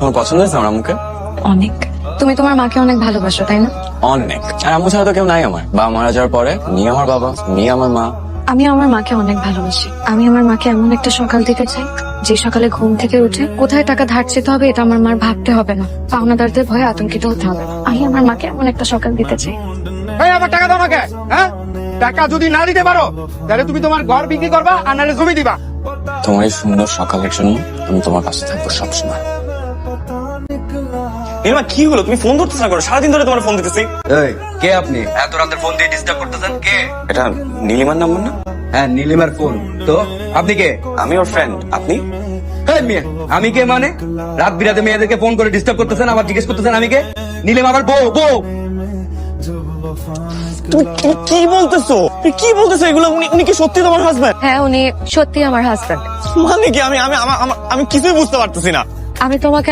তোমার পছন্দ হয়েছে আমার আম্মুকে? অনেক। তুমি তোমার মাকে অনেক ভালোবাসো তাই না? অনেক। আর আম্মু ছাড়া তো কেউ নাই আমার। বাবা মারা যাওয়ার পরে নি আমার বাবা নি আমার মা। আমি আমার মাকে অনেক ভালোবাসি। আমি আমার মাকে এমন একটা সকাল দিতে চাই যে সকালে ঘুম থেকে উঠে কোথায় টাকা ধার চেতে হবে এটা আমার মার ভাবতে হবে না। পাওনাদারদের ভয়ে আতঙ্কিত হতে হবে। আমি আমার মাকে এমন একটা সকাল দিতে চাই। এই আমার টাকা দাও আমাকে হ্যাঁ? টাকা যদি না দিতে পারো তাহলে তুমি তোমার ঘর বিক্রি করবা আর নাহলে জমি দিবা। তোমার এই সুন্দর সকালের জন্য আমি তোমার কাছে থাকব সবসময়। নীলিমা কি হলো? তুমি ফোন ধরতেছ না করো সারাদিন ধরে তোমার ফোন দিতেছি। এই কে আপনি? এত রাতে ফোন দিয়ে ডিস্টার্ব করতেছেন? কে? এটা নীলিমার নাম্বার না? হ্যাঁ নীলিমার ফোন তো আপনি কে? আমি ওর ফ্রেন্ড আপনি? মেয়ে আমি কে মানে? রাত বিরাতে মেয়েদেরকে ফোন করে ডিস্টার্ব করতেছেন আবার জিজ্ঞেস করতেছেন আমি কে? নীলিমা আবার বউ বউ। তুমি তুমি কি বলতেছো? তুমি কি বলতেছো এগুলো? উনি উনি কি সত্যি তোমার হাজবেন্ড হ্যাঁ উনি সত্যি আমার হাজব্যান্ড মানে কি? আমি আমি আমার- আমার- আমি কিছুই বুঝতে পারতেছি না। আমি তোমাকে